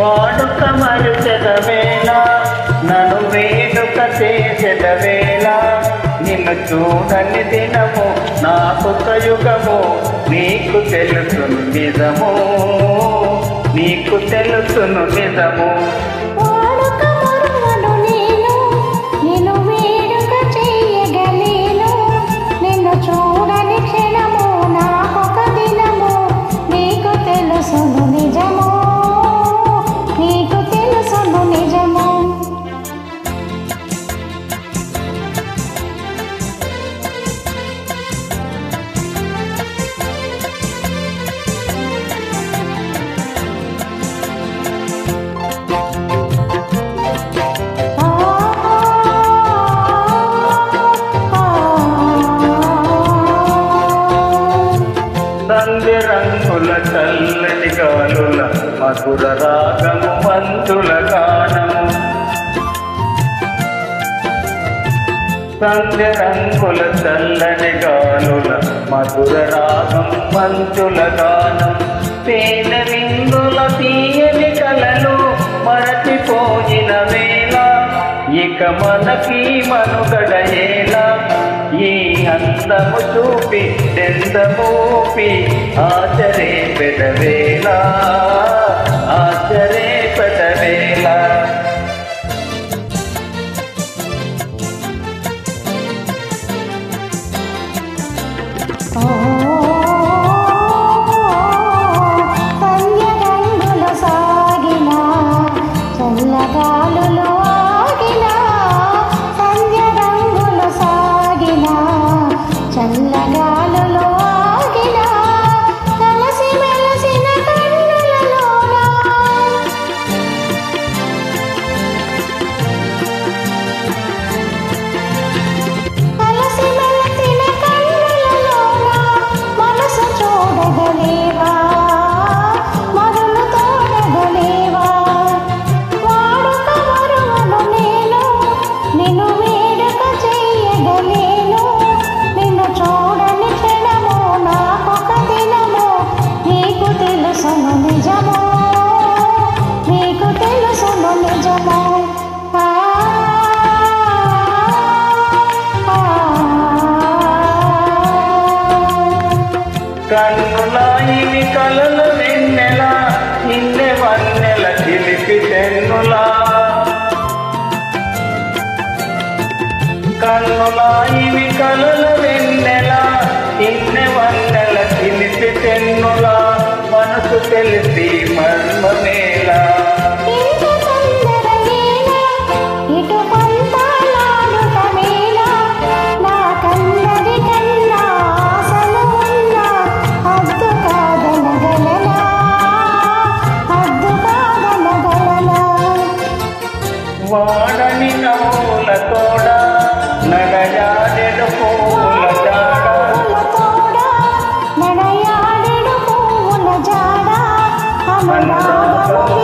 తలచెదవేళ నన్ను వేడుక చేసెదవేళ నిన్ను చూడని దినము నాకు కయుగము నీకు తెలుసును నిజము నీకు తెలుసును నిజము. సంధ్య రంగుల చల్లటి గాలుల మధుర రాగము పంతుల గానము. సంధ్య రంగుల చల్లని గాలుల మధుర రాగం పంతుల గానం. పేద విందుల తీయని కలలు మరచిపోయిన వేళ ఇక మనకి మనుగడ ఎలా ఈ అందము చూపి దెందమూపి ఆచరే పెదవేలా. కన్నుల కలలు కలల నిన్నె వన్నెల చిలిపి తెన్నులా. కన్నుల కలలు కలల వాడని నవ్వుల తోడ నడయాడెడు పూల జాడ. తోడ నడయాడెడు పూల జాడ అనురాగము